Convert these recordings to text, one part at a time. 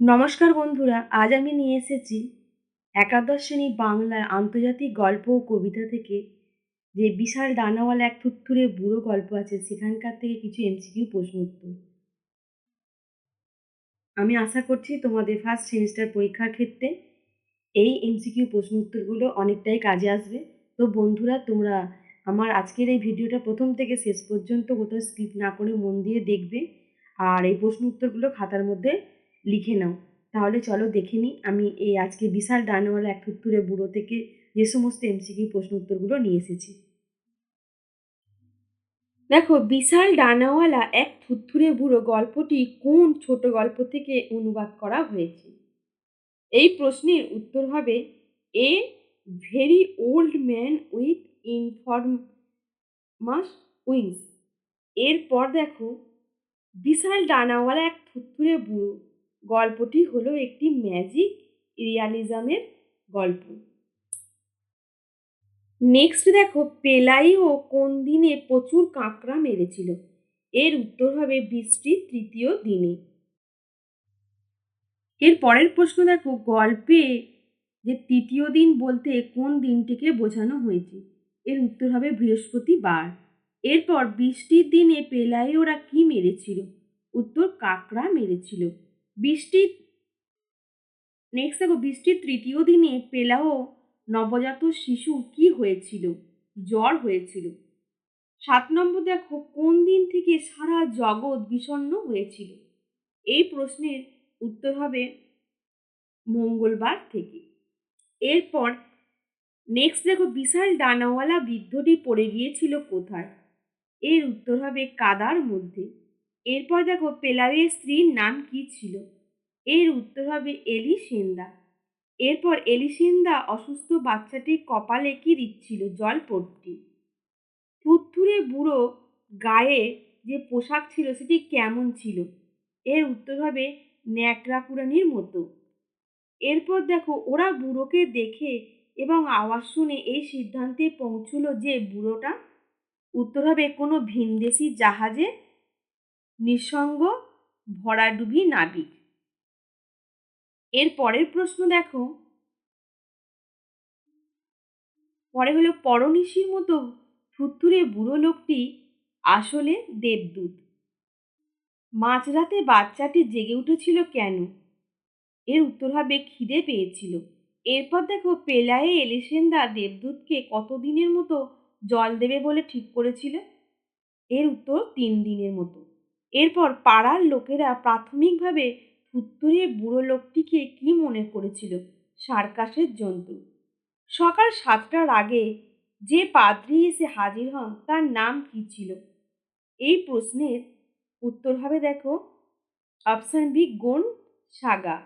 নমস্কার বন্ধুরা, আজ আমি নিয়ে এসেছি একাদশ শ্রেণি বাংলার আন্তর্জাতিক গল্প ও কবিতা থেকে যে বিশাল ডানাওয়ালা এক থুত্থুরে বুড়ো গল্প আছে, সেখানকার থেকে কিছু এমসিকিউ প্রশ্ন উত্তর। আমি আশা করছি তোমাদের ফার্স্ট সেমিস্টার পরীক্ষার ক্ষেত্রে এই এমসিকিউ প্রশ্ন উত্তরগুলো অনেকটাই কাজে আসবে। তো বন্ধুরা, তোমরা আমার আজকের এই ভিডিওটা প্রথম থেকে শেষ পর্যন্ত কোথাও স্কিপ না করে মন দিয়ে দেখবে। আর এই প্রশ্ন উত্তরগুলো খাতার মধ্যে লিখে নাও। তাহলে চলো দেখে নিই, আমি এই আজকে বিশাল ডানওয়ালা এক থুত্তুরে বুড়ো থেকে যে সমস্ত এমসিকিউ প্রশ্ন উত্তরগুলো নিয়ে এসেছি। দেখো, বিশাল ডানাওয়ালা এক থুত্থুরে বুড়ো গল্পটি কোন ছোট গল্প থেকে অনুবাদ করা হয়েছে? এই প্রশ্নের উত্তর হবে, a very old man with enormous wings. এরপর দেখো, বিশাল ডানাওয়ালা এক থুত্থুরে বুড়ো গল্পটি হলো একটি ম্যাজিক রিয়ালিজমের গল্প। নেক্সট দেখো পেলাইও কোন দিনে প্রচুর কাঁকড়া মেরেছিল। এর উত্তর হবে বৃষ্টির তৃতীয় দিনে। এর পরের প্রশ্ন দেখো, গল্পে যে তৃতীয় দিন বলতে কোন দিনটিকে বোঝানো হয়েছে? এর উত্তর হবে বৃহস্পতিবার। এরপর বৃষ্টির দিনে পেলাই ওরা কি মেরেছিল? উত্তর, কাঁকড়া মেরেছিল। বৃষ্টির নেক্সট দেখো বৃষ্টির তৃতীয় দিনে পেলাও নবজাত শিশু কি হয়েছিল? জ্বর হয়েছিল। সাত নম্বর দেখো কোন দিন থেকে সারা জগৎ বিষণ্ণ হয়েছিল? এই প্রশ্নের উত্তর হবে মঙ্গলবার থেকে। এরপর নেক্সট দেখো বিশাল ডানাওয়ালা বৃদ্ধটি পড়ে গিয়েছিল কোথায়? এর উত্তর হবে কাদার মধ্যে। এরপর দেখো পেলাওয়ের স্ত্রীর নাম কি ছিল? এর উত্তর হবে এলিসেন্দা। এরপর এলিসেন্দা অসুস্থ বাচ্চাটির কপালে কি দিচ্ছিল জলপট্টি। থুরথুরে বুড়ো গায়ে যে পোশাক ছিল সেটি কেমন ছিল? এর উত্তর হবে ন্যাকড়াকুরানির মতো। এরপর দেখো ওরা বুড়োকে দেখে এবং আওয়াজ শুনে এই সিদ্ধান্তে পৌঁছল যে বুড়োটা উত্তর হবে কোনো ভিনদেশি জাহাজে নিঃসঙ্গ ভরাডুবি নাবিক। এর পরের প্রশ্ন দেখো। পরে হলো, পরনিশির মতো থুত্থুরে বুড়ো লোকটি আসলে দেবদূত। মাঝরাতে বাচ্চাটি জেগে উঠেছিল কেন? এর উত্তর হবে, খিদে পেয়েছিল। এরপর দেখো, পেলায়ে এলিসেন্দা দেবদূতকে কতদিনের মতো জল দেবে বলে ঠিক করেছিল? এর উত্তর, তিন দিনের মতো। এরপর পাড়ার লোকেরা প্রাথমিকভাবে থুত্তুরে বুড়ো লোকটিকে কি মনে করেছিল? সার্কাসের জন্তু। সকাল সাতটার আগে যে পাদ্রি এসে হাজির হন, তার নাম কি ছিল? এই প্রশ্নের উত্তর হবে দেখো, অপশান বি গোন সাগা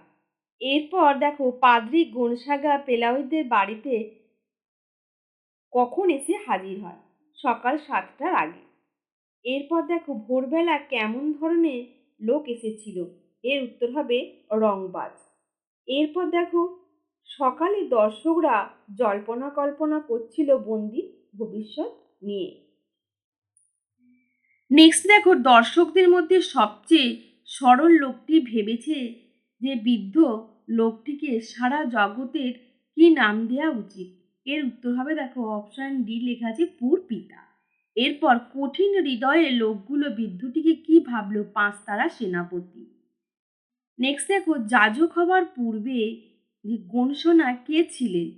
এরপর দেখো, পাদ্রি গোনসাগা পেলাউইদের বাড়িতে কখন এসে হাজির হয়? সকাল সাতটার আগে। এরপর দেখো ভোরবেলা কেমন ধরনের লোক এসেছিল? এর উত্তর হবে রংবাজ। এরপর দেখো সকালে দর্শকরা জল্পনা কল্পনা করছিল বন্দি ভবিষ্যৎ নিয়ে। নেক্সট দেখো দর্শকদের মধ্যে সবচেয়ে সরল লোকটি ভেবেছে যে বৃদ্ধ লোকটিকে সারা জগতের কি নাম দেওয়া উচিত? এর উত্তর হবে দেখো অপশান ডি লেখা আছে পুর পিতা। এরপর কঠিন হৃদয়ের লোকগুলো বৃদ্ধটিকে কি ভাবলো পাঁচ তারা সেনাপতি। নেক্সট দেখো, যাজক হবার পূর্বে যে গণসোনা কে ছিলেন?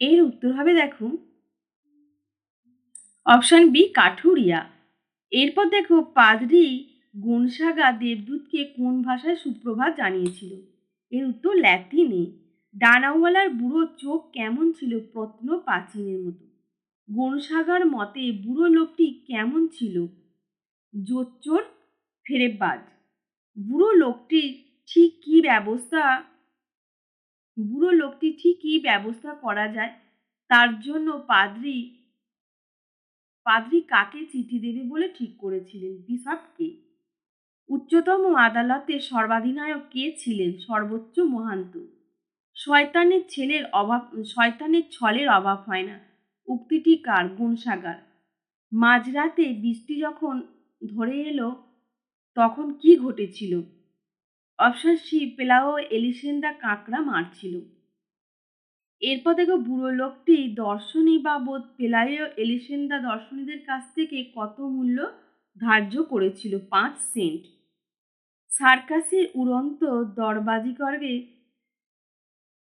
এর উত্তর হবে দেখো অপশান বি কাঠুরিয়া। এরপর দেখো, পাদরি গুণসাগা দেবদূতকে কোন ভাষায় সুপ্রভাত জানিয়েছিল? এর উত্তর ল্যাতিনে। ডানাওয়ালার বুড়ো চোখ কেমন ছিল প্রত্ন প্রাচীনের মতো। গণসাগার মতে বুড়ো লোকটি কেমন ছিল? জোচ্চোর ফেরেবাজ বুড়ো লোকটি ঠিক কী ব্যবস্থা, বুড়ো লোকটি ঠিক কী ব্যবস্থা করা যায়? তার জন্য পাদ্রি পাদ্রি কাকে চিঠি দেবে বলে ঠিক করেছিলেন বিশপকে উচ্চতম আদালতে সর্বাধিনায়ক কে ছিলেন সর্বোচ্চ মহান্ত? শয়তানের ছেলের অভাব, শয়তানের ছলের অভাব হয় না। উক্তিটি কার? গুণসাগার। মাঝরাতে বৃষ্টি যখন ধরে এলো, তখন কি ঘটেছিল? অপশন সি পেলাও এলিসেন্দা কাঁকড়া মারছিল। এরপর দেখো বুড়ো লোকটি দর্শনী বাবদ পেলাইও এলিসেন্দা দর্শনীদের কাছ থেকে কত মূল্য ধার্য করেছিল? পাঁচ সেন্ট। সার্কাসের উড়ন্ত দরবাজিকরকে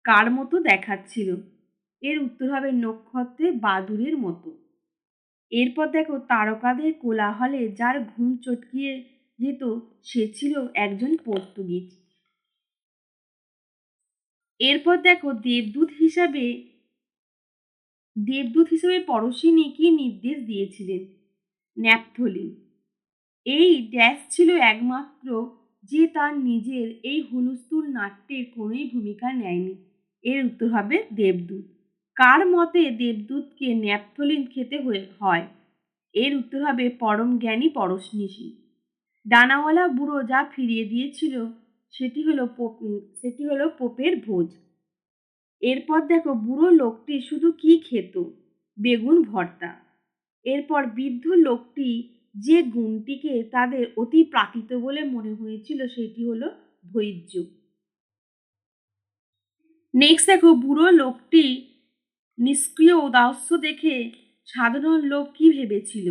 কার মতো দেখাচ্ছিল? এর উত্তর হবে নক্ষত্রে বাদুরের মতো। এরপর দেখো তারকাদের কোলাহলে যার ঘুম চটকিয়ে যেত, সে ছিল একজন পর্তুগিজ। এরপর দেখো দেবদূত হিসাবে, দেবদূত হিসেবে পরশিনী কি নির্দেশ দিয়েছিলেন? ন্যাপথলিন। এই ড্যাশ ছিল একমাত্র যে তার নিজের এই হুলস্থুল নাট্যের কোনোই ভূমিকা নেয়নি। এর উত্তর হবে দেবদূত। কার মতে দেবদূতকে ন্যাপথলিন খেতে হয়ে এর উত্তর হবে পরম জ্ঞানী পরশনিশী ডানাওয়ালা বুড়ো যা ফিরিয়ে দিয়েছিল, সেটি হলো সেটি হলো পোপের ভোজ। এরপর দেখো, বুড়ো লোকটি শুধু কি খেত? বেগুন ভর্তা। এরপর বৃদ্ধ লোকটি যে গুণটিকে তাদের অতি প্রাকৃত বলে মনে হয়েছিল, সেটি হলো ধৈর্য। নেক্সট দেখো, বুড়ো লোকটি নিষ্ক্রিয় উদাস্য দেখে সাধারণ লোক কি ভেবেছিল?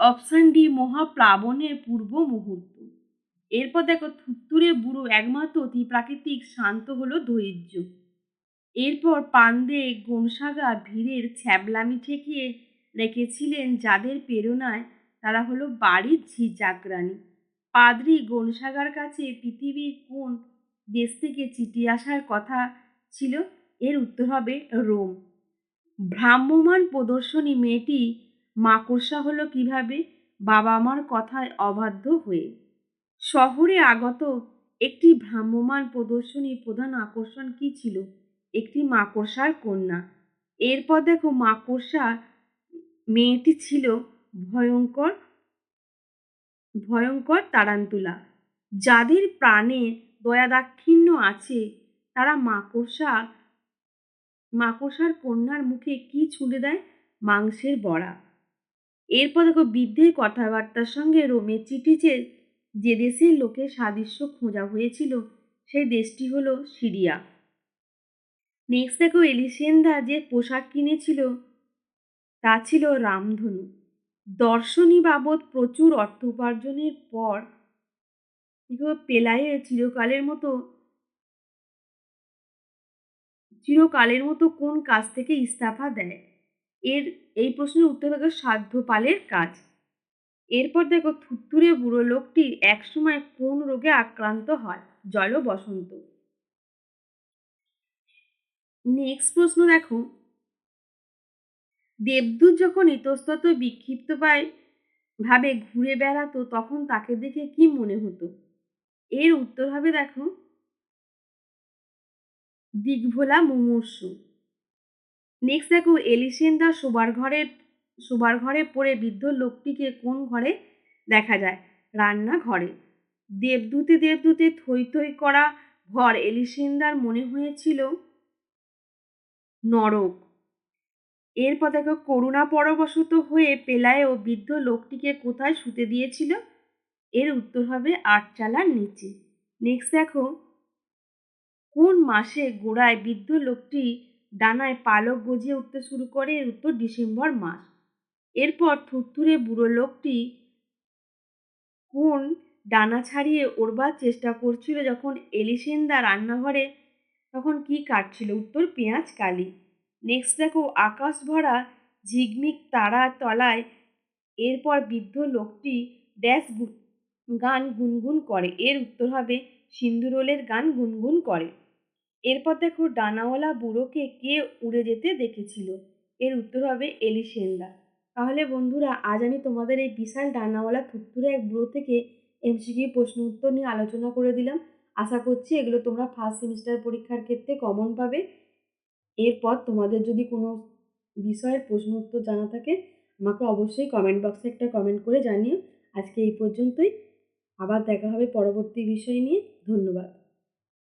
অপশান ডি মহাপ্লাবনের পূর্ব মুহূর্ত। এরপর দেখো, থুত্তুরে বুড়ো একমাত্র অতি প্রাকৃতিক, শান্ত হলো ধৈর্য। এরপর পান্দে গোমসাগা ভিড়ের ছ্যাবলামি ঠেকিয়ে রেখেছিলেন যাদের প্রেরণায় তারা হলো বাড়ির ঝিঝাকরানি পাদ্রি গনসাগার কাছে পৃথিবীর কোন দেশ থেকে চিঠি আসার কথা ছিল? এর উত্তর হবে রোম। ভ্রাম্যমান প্রদর্শনী মেয়েটি মাকড়সা হলো কীভাবে? বাবা মার কথায় অবাধ্য হয়ে। শহরে আগত একটি ভ্রাম্যমান প্রদর্শনীর প্রধান আকর্ষণ কি ছিল? একটি মাকড়সার কন্যা। এরপর দেখো মাকড়সা মেয়েটি ছিল ভয়ঙ্কর ভয়ঙ্কর তারান্তুলা। যাদের প্রাণে দয়াদাক্ষিণ্য আছে, তারা মাকড়সা, মাকড়সার কন্যার মুখে কি ছুঁড়ে দেয়? মাংসের বড়া। এরপর দেখো বৃদ্ধের কথাবার্তার সঙ্গে রোমের চিঠিতে যে দেশের লোকের সাদৃশ্য খোঁজা হয়েছিল সেই দেশটি হলো সিরিয়া। নেক্সট দেখো এলিসেন্দা যে পোশাক কিনেছিল, তা ছিল রামধনু। দর্শনী বাবদ প্রচুর অর্থ উপার্জনের পর পেলাইয়ের চিরকালের মতো চিরকালের মতো কোন কাজ থেকে ইস্তফা দেয়? এর, এই প্রশ্নের উত্তর হবে সাধ্যপালের কাজ। এরপর দেখো থুত্তুরে বুড়ো লোকটি একসময় কোন রোগে আক্রান্ত হয়? জল বসন্ত। নেক্সট প্রশ্ন দেখো। দেবদূত যখন ইতস্তত বিক্ষিপ্ত পায়, ভাবে ঘুরে বেড়াতো, তখন তাকে দেখে কি মনে হতো? এর উত্তর হবে দেখো, দিগ্ভোলা মুমূর্ষ। নেক্সট দেখো এলিসেন্দা শোবার ঘরের শোবার ঘরে পড়ে বৃদ্ধ লোকটিকে কোন ঘরে দেখা যায়? রান্না ঘরে দেবদূতে দেবদূতে থই থই করা ঘর এলিসেন্দার মনে হয়েছিল নরক। এরপর দেখো করুণা পরবশত হয়ে পেলায়ও বৃদ্ধ লোকটিকে কোথায় শুতে দিয়েছিল? এর উত্তর হবে আটচালার নিচে। নেক্সট দেখো, কোন মাসে গোড়ায় বৃদ্ধ লোকটি ডানায় পালক গজিয়ে উঠতে শুরু করে? এর উত্তর ডিসেম্বর মাস। এরপর থুরথুরে বুড়ো লোকটি কোন ডানা ছাড়িয়ে ওড়বার চেষ্টা করছিল যখন এলিসেন্দা রান্নাঘরে, তখন কি কাটছিল? উত্তর পেঁয়াজ কালি। নেক্সট দেখো, আকাশ ভরা ঝিকমিক তারা তলায়, এরপর বৃদ্ধ লোকটি ড্যাশ গান গুনগুন করে। এর উত্তর হবে, সিন্দুরোলের গান গুনগুন করে। এরপর দেখো, ডানাওয়ালা বুড়োকে কে উড়ে যেতে দেখেছিল? এর উত্তর হবে এলিসেন্দা তাহলে বন্ধুরা, আজ আমি তোমাদের এই বিশাল ডানাওয়ালা থুত্তুরে এক বুড়ো থেকে এমসিকিউ প্রশ্ন উত্তর নিয়ে আলোচনা করে দিলাম। আশা করছি এগুলো তোমরা ফার্স্ট সেমিস্টার পরীক্ষার ক্ষেত্রে কমন পাবে। এরপর তোমাদের যদি কোনো বিষয়ের প্রশ্ন উত্তর জানা থাকে, আমাকে অবশ্যই কমেন্ট বক্সে একটা কমেন্ট করে জানিও। আজকে এই পর্যন্তই। আবার দেখা হবে পরবর্তী বিষয় নিয়ে। ধন্যবাদ।